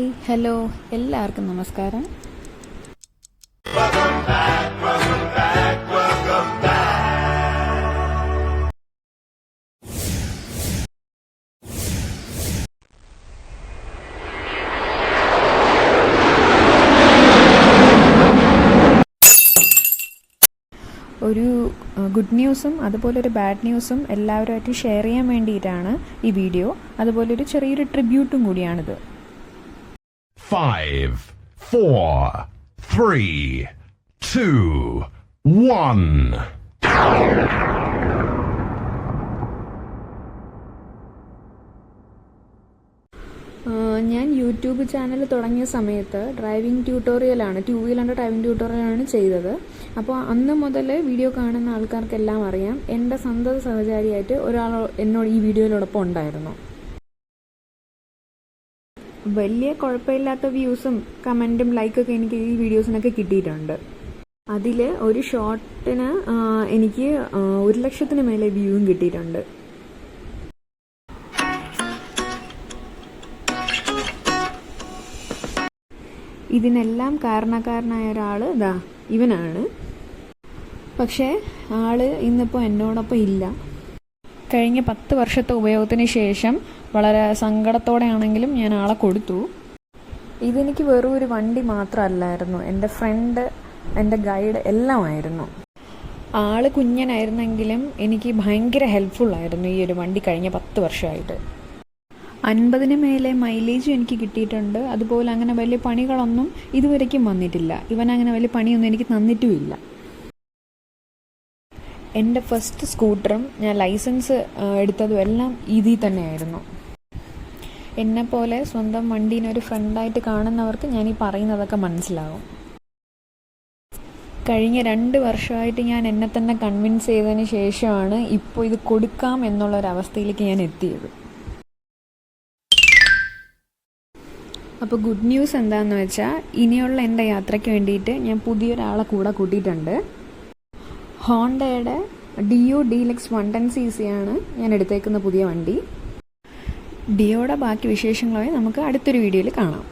Hi hello എല്ലാവർക്കും നമസ്കാരം. ഒരു ഗുഡ് ന്യൂസും അതുപോലെ ഒരു ബാഡ് ന്യൂസും എല്ലാവരുമായിട്ട് ഷെയർ ചെയ്യാൻ വേണ്ടിയിട്ടാണ് ഈ വീഡിയോ അതുപോലെ ഒരു ചെറിയൊരു ട്രിബ്യൂട്ടും കൂടിയാണിത്. Five, four, three, two, one. ഞാൻ യൂട്യൂബ് ചാനൽ തുടങ്ങിയ സമയത്ത് ഡ്രൈവിംഗ് ട്യൂട്ടോറിയലാണ് ടു വീലറിന്റെ ഡ്രൈവിംഗ് ട്യൂട്ടോറിയലാണ് ചെയ്തത്. അപ്പോൾ അന്ന് മുതൽ വീഡിയോ കാണുന്ന ആൾക്കാർക്കെല്ലാം അറിയാം. എന്റെ സന്തത സഹചാരിയായിട്ട് ഒരാൾ എന്നോട് ഈ വീഡിയോയിലോടൊപ്പം ഉണ്ടായിരുന്നു. വലിയ കുഴപ്പമില്ലാത്ത വ്യൂസും കമന്റും ലൈക്കൊക്കെ എനിക്ക് ഈ വീഡിയോസിനൊക്കെ കിട്ടിയിട്ടുണ്ട്. അതിൽ ഒരു ഷോട്ടിന് എനിക്ക് ഒരു ലക്ഷത്തിന് മേലെ വ്യൂവും കിട്ടിയിട്ടുണ്ട്. ഇതിനെല്ലാം കാരണക്കാരനായ ഒരാൾ ഇതാ ഇവനാണ്. പക്ഷേ ആൾ ഇന്നിപ്പോൾ എന്നോടൊപ്പം ഇല്ല. കഴിഞ്ഞ പത്ത് വർഷത്തെ ഉപയോഗത്തിന് ശേഷം വളരെ സങ്കടത്തോടെയാണെങ്കിലും ഞാൻ ആളെ കൊടുത്തു. ഇതെനിക്ക് വെറും ഒരു വണ്ടി മാത്രമല്ലായിരുന്നു. എന്റെ ഫ്രണ്ട് എന്റെ ഗൈഡ് എല്ലാമായിരുന്നു. ആൾ കുഞ്ഞനായിരുന്നെങ്കിലും എനിക്ക് ഭയങ്കര ഹെൽപ്ഫുള്ളായിരുന്നു ഈ ഒരു വണ്ടി കഴിഞ്ഞ പത്ത് വർഷമായിട്ട്. അൻപതിന് മേലെ മൈലേജും എനിക്ക് കിട്ടിയിട്ടുണ്ട്. അതുപോലെ അങ്ങനെ വലിയ പണികളൊന്നും ഇതുവരേക്കും വന്നിട്ടില്ല. ഇവൻ അങ്ങനെ വലിയ പണിയൊന്നും എനിക്ക് തന്നിട്ടുമില്ല. എന്റെ ഫസ്റ്റ് സ്കൂട്ടറും ഞാൻ ലൈസൻസ് എടുത്തതും എല്ലാം ഇതിൽ തന്നെയായിരുന്നു. പോലെ സ്വന്തം വണ്ടീനെ ഒരു ഫ്രണ്ടായിട്ട് കാണുന്നവർക്ക് ഞാൻ ഈ പറയുന്നതൊക്കെ മനസ്സിലാവും. കഴിഞ്ഞ രണ്ട് വർഷമായിട്ട് ഞാൻ എന്നെ തന്നെ കൺവിൻസ് ചെയ്തതിന് ശേഷമാണ് ഇപ്പോൾ ഇത് കൊടുക്കാം എന്നുള്ളൊരവസ്ഥയിലേക്ക് ഞാൻ എത്തിയത്. അപ്പോൾ ഗുഡ് ന്യൂസ് എന്താണെന്ന് വെച്ചാൽ ഇനിയുള്ള എന്റെ യാത്രയ്ക്ക് വേണ്ടിയിട്ട് ഞാൻ പുതിയൊരാളെ കൂടെ കൂട്ടിയിട്ടുണ്ട്. ഹോണ്ടയുടെ Dio deluxe one ten C C ആണ് ഞാൻ എടുത്തേക്കുന്ന പുതിയ വണ്ടി. ഡിയോയുടെ ബാക്കി വിശേഷങ്ങളായി നമുക്ക് അടുത്തൊരു വീഡിയോയിൽ കാണാം.